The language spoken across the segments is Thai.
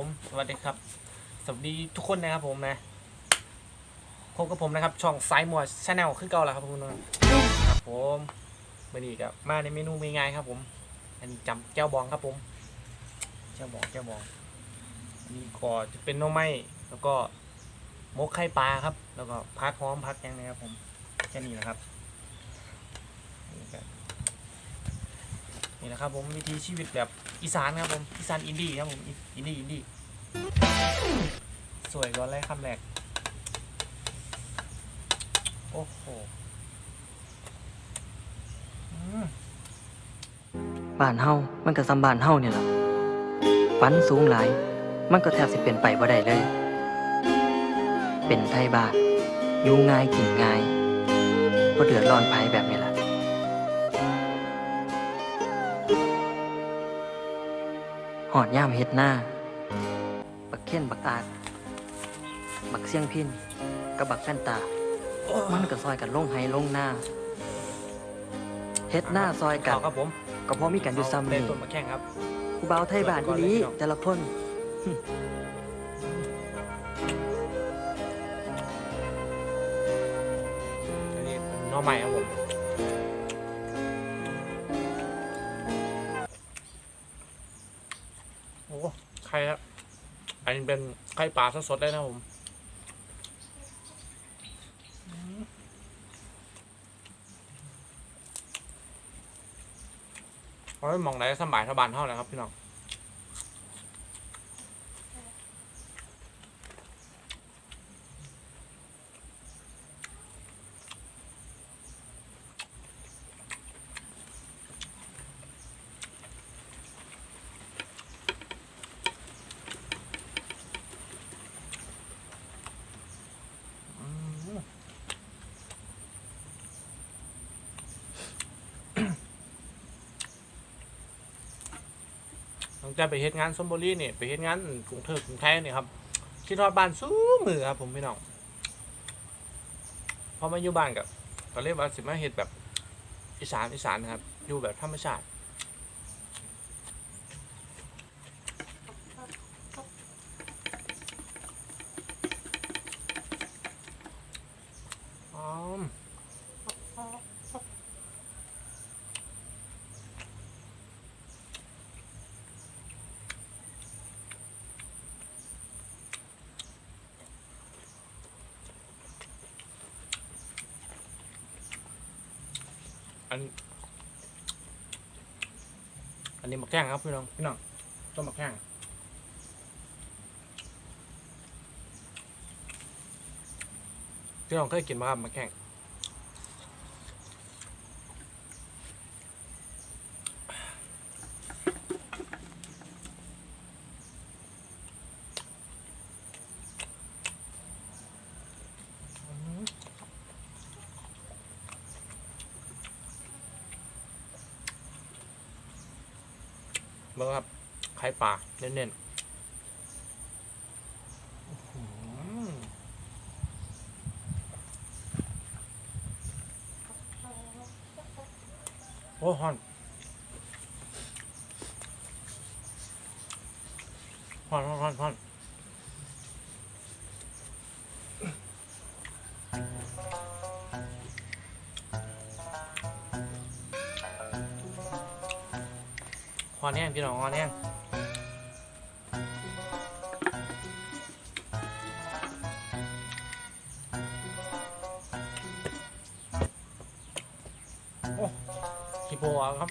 ผมสวัสดีครับ สวัสดีทุกคนนะครับผมนะพบกับผมนะครับ ช่องสายมัวชาแนลคือเก่าแล้วครับผมครับผมวันนี้กับมาในเมนูง่ายๆครับ ผม อันนี้จำแก้วบองครับผมแก้วบองแก้วบองอันนี้ก็จะเป็นน้องไม้แล้วก็มกไข่ปลาครับ แล้วก็พักหอมพักยังนะครับผมแค่นี้นะครับ นี่ก็นี่นะครับผมวิธีชีวิตแบบอีสานครับผมอีสานอินดี้ครับผมอินดี้อินดี้สวยก่อนเลยคำแรกโอ้โหบ้านเฮามันก็ซ้ำบ้านเฮาเนี่ยล่ะฝันสูงหลาย มันก็แทบสิเป็นไปบ่ได้เลย เป็นไทยบ้านอยู่ง่ายกินง่ายบ่เดือดร้อนภัยแบบนี้ หอดย่ามเฮ็ดหน้า บักเข่นบักอาด บักเสียงพินกับบักแฟนตา มันก็ซอยกันลงไห้ลงหน้า เฮ็ดหน้าซอยกันต่อครับผมก็เพราะมีกันอยู่ซ้ำเล่นี่นต้นมาแข่งครับผู้บ่าวไทยบ้านอีหลีแต่ละคน อันนี้หน้อใหม่ครับผม ข่ปลาสดๆเลยนะผมโอาไว้มองไหนสบายสบานเท่าไหร่ครับพี่น้อง อืม จากไปเฮ็ดงานสมบูรีเนี่ยไปเฮ็ดงานกรุงเทพกรุงไทยเนี่ยครับคิดทอดบ้านสู้มือครับ ผมพี่น้องพอมาอยู่บ้านกับก็เรียกว่าสิมาเฮ็ดแบบอีสานอีสานนะครับอยู่แบบธรรมชาติอ๋อ อัน อันนี้หมักแข้งครับพี่น้องพี่น้องต้มหมักแข้งพี่น้องเคยกินไหมครับหมักแข้งอืม เบิ่งครับไข่ปลาเน้นๆอื้อหือโอ้ฮอนฮอนฮอนฮอน ฮอนฮอนแห้งพี่น้องฮอนแห้งโอ้ขี้โปเอาครับ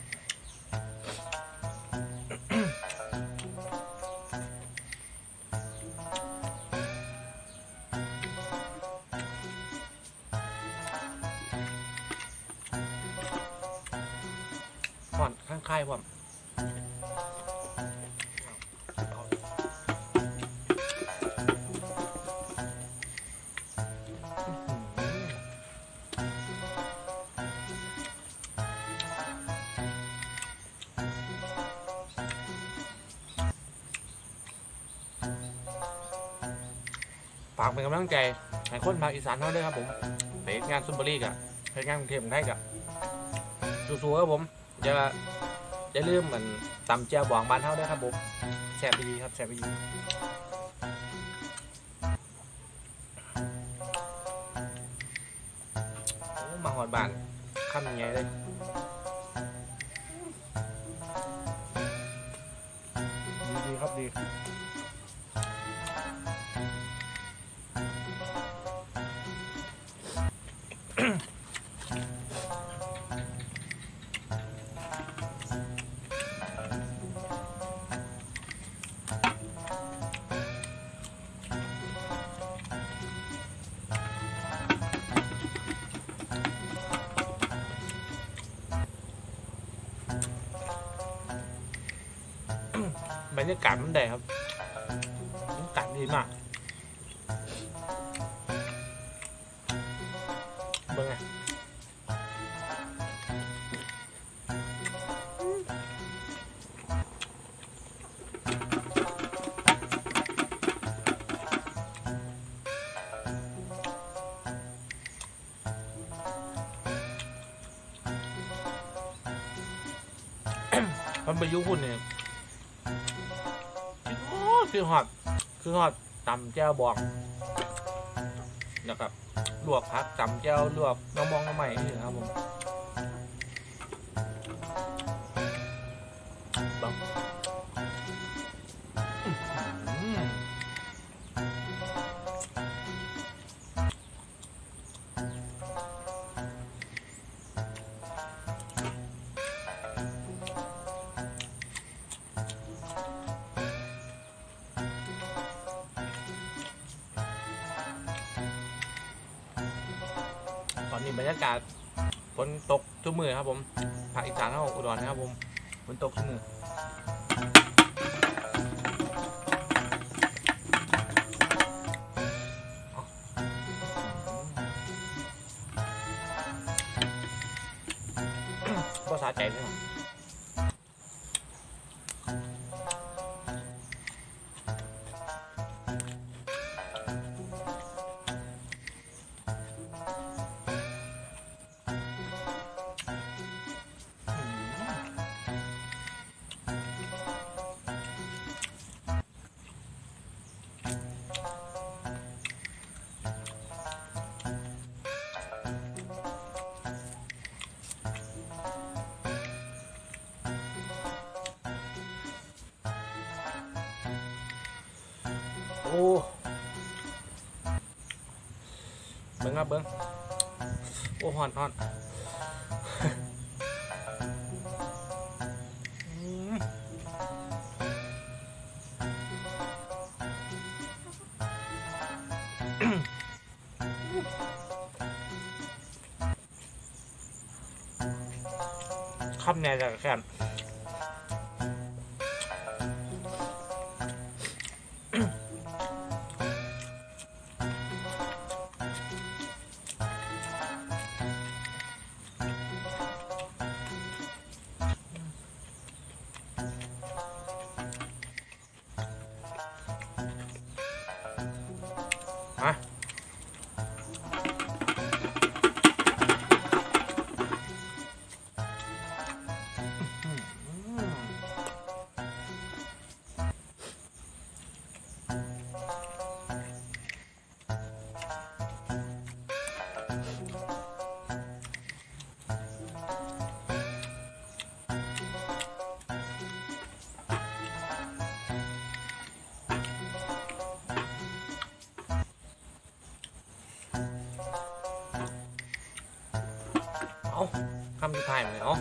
ห่อนข้างค่ายผม ฝากเป็นกำลังใจให้คนภาคอีสานเท่าด้วยครับผมไปเฮ็ดงานซุมเบอรี่กับไปงานกรุงเทพกรุงไทยกับสู้ๆครับผมจะอย่าลืมเหมือนตำเจียวบองบ้านเท่าด้วยครับผมแซ่บดีครับแซ่บดีโอ้มาหอดบ้านข้ามยังไงเลยดีครับดี บรรยากาศมันได้ครับบรรยากาศดีมากเบิ่งไงมันไปอยุหุ่นเนี่ยโอ้ คือหอดคือหอดตำแจ้วบองนะครับลวกพักตำแจ้วลวกน้องมองน้องใหม่นี่นะครับผม บรรยากาศฝนตกทุกมือครับผมภาคอีสานของอุดรนะครับผมฝนตกทุกมือภาษาใจเลยโอ้เบิ้งครับเบิ้งโอ้ฮอนฮอนอืมคำแน่จากแค่ คำสุดท้ายเลยเนาะ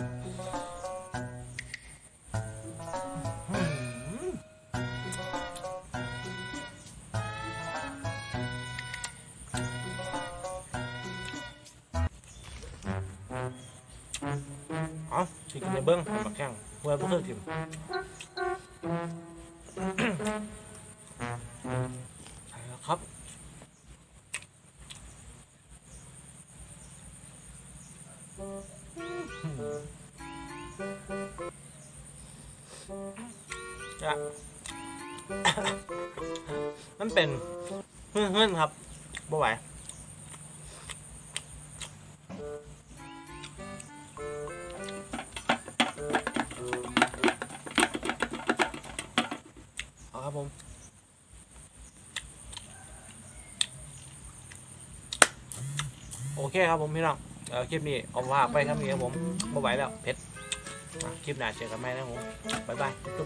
อื้อหือเอาสิกินในเบิ้งมาแข่งเมื่อพวกเธอกินใมันเป็นเพื่อนๆครับบ่ไหวครับผมโอเคครับผมพี่น้องเออคลิปนี้เอาว่าไปครับนี่ครับผมไม่ไหวแล้วเผ็ดคลิปหน้าเจอกันใหม่นะผมบ๊ายบายจุ๊